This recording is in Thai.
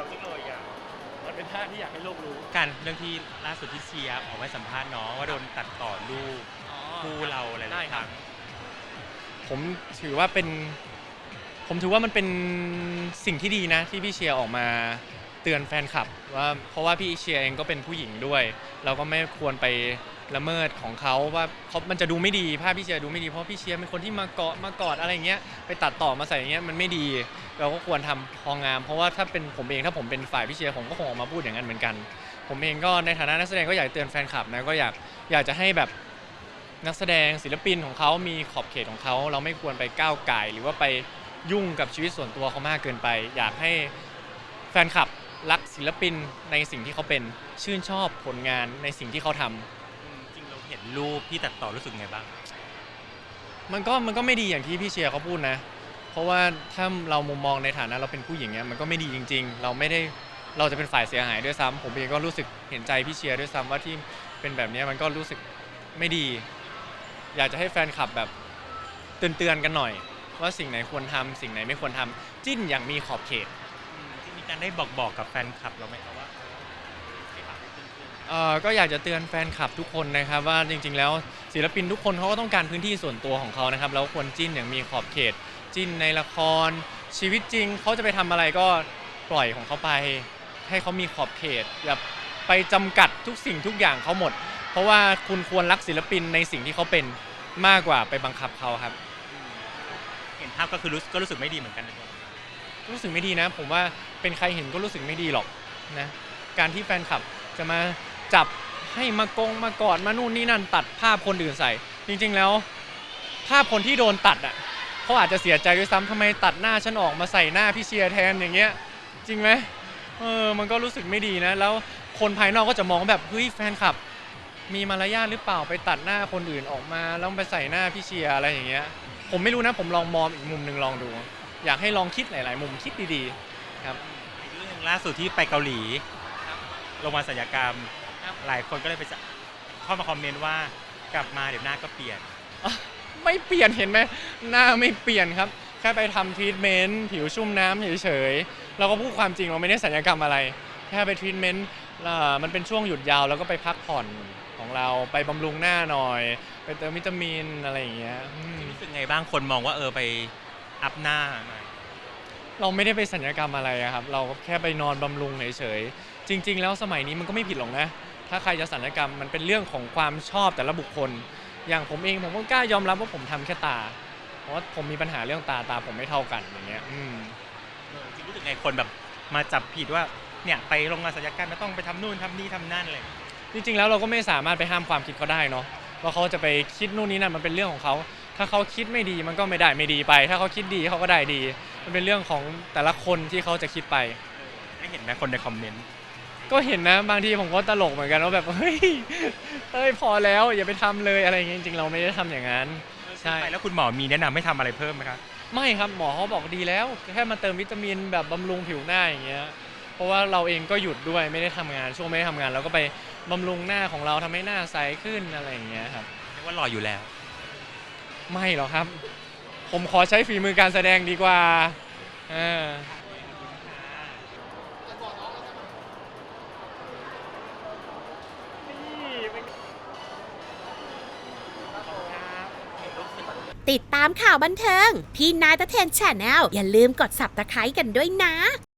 วจังเลยอะมันเป็นท่าที่อยากให้โลกรู้กันเรื่องที่ล่าสุดที่เชียร์ออกมาสัมภาษณ์น้องว่าโดนตัดต่อรูปคู่เราอะไรหได้ลายคครับรั้งผมถือว่าเป็น ผมถือว่ามันเป็นสิ่งที่ดีนะ ที่พี่เชียร์ออกมา เตือนแฟนคลับว่าเพราะว่าพี่เชียร์เองก็เป็นผู้หญิงด้วย เราก็ไม่ควรไปละเมิดของเขาว่าเขามันจะดูไม่ดีภาพพี่เชียร์ดูไม่ดีเพราะพี่เชียร์เป็นคนที่มาเกาะมากอดอะไรเงี้ยไปตัดต่อมาใส่อย่างเงี้ยมันไม่ดี เราก็ควรทำพองาม เพราะว่าถ้าเป็นผมเองถ้าผมเป็นฝ่ายพี่เชียร์ผมก็คงออกมาพูดอย่างนั้นเหมือนกัน ผมเองก็ในฐานะนักแสดงก็อยากเตือนแฟนคลับนะก็อยากอยากจะให้แบบนักแสดงศิลปินของเขามีขอบเขตของเขาเราไม่ควรไปก้าวไก่หรือว่าไปยุ่งกับชีวิตส่วนตัวเขามากเกินไป อยากให้แฟนคลับ รักศิลปินในสิ่งที่เขาเป็นชื่นชอบผลงานในสิ่งที่เขาทำอืมจริงเราเห็นรูปที่ตัดต่อรู้สึกไงบ้าง มันก็มันก็ไม่ดีอย่างที่พี่เชียร์เขาพูดนะ เพราะว่าถ้าเรามุมมองในฐานะเราเป็นผู้หญิงเนี่ยมันก็ไม่ดีจริง ๆ เราไม่ได้เราจะเป็นฝ่ายเสียหายด้วยซ้ำผมเองก็รู้สึกเห็นใจพี่เชียร์ด้วยซ้ำว่าที่เป็นแบบเนี้ยมันก็รู้สึกไม่ดี อยากจะให้แฟนคลับแบบเตือนๆกันหน่อย ว่าสิ่งไหนควรทำสิ่งไหนไม่ควรทำจิ้นอย่างมีขอบเขต ที่มีการได้บอกบอกกับแฟนคลับเราไหมครับว่าเอ่อก็อยากจะเตือนแฟนคลับทุกคนนะครับว่าจริง ๆ แล้วศิลปินทุกคนเขาก็ต้องการพื้นที่ส่วนตัวของเขานะครับแล้วควรจิ้นอย่างมีขอบเขต จิ้นในละคร ชีวิตจริงเขาจะไปทำอะไรก็ปล่อยของเขาไป ให้เขามีขอบเขตอย่าไปจำกัดทุกสิ่งทุกอย่างเขาหมด เพราะว่าคุณควรรักศิลปินในสิ่งที่เขาเป็นมากกว่าไปบังคับเขาครับ เห็นภาพก็คือรู้ก็รู้สึกไม่ดีเหมือนกันนะ รู้สึกไม่ดีนะ ผมว่าเป็นใครเห็นก็รู้สึกไม่ดีหรอกนะการที่แฟนคลับจะมาจับให้มากงมากอดมานู่นนี่นั่นตัดภาพคนอื่นใส่ จริงๆแล้ว ภาพคนที่โดนตัดอะเขาอาจจะเสียใจด้วยซ้ำทำไมตัดหน้าฉันออกมาใส่หน้าพี่เชียร์แทนอย่างเงี้ย จริงไหมเออมันก็รู้สึกไม่ดีนะ แล้วคนภายนอกก็จะมองแบบเฮ้ยแฟนคลับ มีมารยาทหรือเปล่าไปตัดหน้าคนอื่นออกมาแล้วไปใส่หน้าพี่เชียร์อะไรอย่างเงี้ย ผมไม่รู้นะผมลองมองอีกมุมหนึ่งลองดู อยากให้ลองคิดหลาย ๆ มุมคิดดีๆครับอีกเรื่องหนึ่งล่าสุดที่ไปเกาหลีลงมาศัลยกรรม หลายคนก็เลยไปจะเข้ามาคอมเมนต์ว่ากลับมาเดี๋ยวหน้าก็เปลี่ยน ไม่เปลี่ยนเห็นไหมหน้าไม่เปลี่ยนครับแค่ไปทำทรีทเมนต์ผิวชุ่มน้ำเฉยๆเราก็พูดความจริงเราไม่ได้สัญญกรรมอะไร แค่ไปทรีทเมนต์อ่ามันเป็นช่วงหยุดยาวแล้วก็ไปพักผ่อนของเราไปบำรุงหน้าหน่อย ไปเติมวิตามินอะไรอย่างเงี้ยอืมรู้สึกไงบ้างคนมองว่าเออไป อัพหน้าหน่อย เราไม่ได้ไปสัญญกรรมอะไรอะครับ เราก็แค่ไปนอนบำรุงเฉยๆ จริง ๆ แล้วสมัยนี้มันก็ไม่ผิดหรอกนะ ถ้าใครจะสัญญกรรมมันเป็นเรื่องของความชอบแต่ละบุคคล อย่างผมเองผมก็กล้ายอมรับว่าผมทำแค่ตา เพราะว่าผมมีปัญหาเรื่องตาตาผมไม่เท่ากันอย่างเงี้ย อืม เออจริงรู้สึกไงคนแบบมาจับผิดว่าเนี่ยไปโรงงานศัลยกรรมแล้วต้องไปทำนู่นทำนี่ทำนั่นเลยจริงๆแล้วเราก็ไม่สามารถไปห้ามความคิดเขาได้เนาะว่าเขาจะไปคิดนู่นนี่นั่นมันเป็นเรื่องของเขา ถ้าเขาคิดไม่ดีมันก็ไม่ได้ไม่ดีไป ถ้าเขาคิดดีเขาก็ได้ดี มันเป็นเรื่องของแต่ละคนที่เขาจะคิดไปได้เห็นไหมคนในคอมเมนต์ ก็เห็นนะบางทีผมก็ตลกเหมือนกันว่าแบบเฮ้ยเอ้ยพอแล้วอย่าไปทำเลยอะไรอย่างเงี้ยจริงๆเราไม่ได้ทำอย่างนั้น ใช่ ไปแล้วคุณหมอมีแนะนำให้ทำอะไรเพิ่มไหมครับไม่ครับหมอเขาบอกดีแล้ว แค่มาเติมวิตามินแบบบำรุงผิวหน้าอย่างเงี้ยเพราะว่าเราเองก็หยุดด้วยไม่ได้ทำงานช่วงไม่ได้ทำงานเราก็ไปบำรุงหน้าของเราทำให้หน้าใสขึ้นอะไรอย่างเงี้ยครับ เรียกว่าหล่ออยู่แล้ว ไม่หรอกครับ ผมขอใช้ฝีมือการแสดงดีกว่าเออติดตามข่าวบันเทิง พี่นายตะเทนแชนแนลอย่าลืมกด subscribe กันด้วยนะ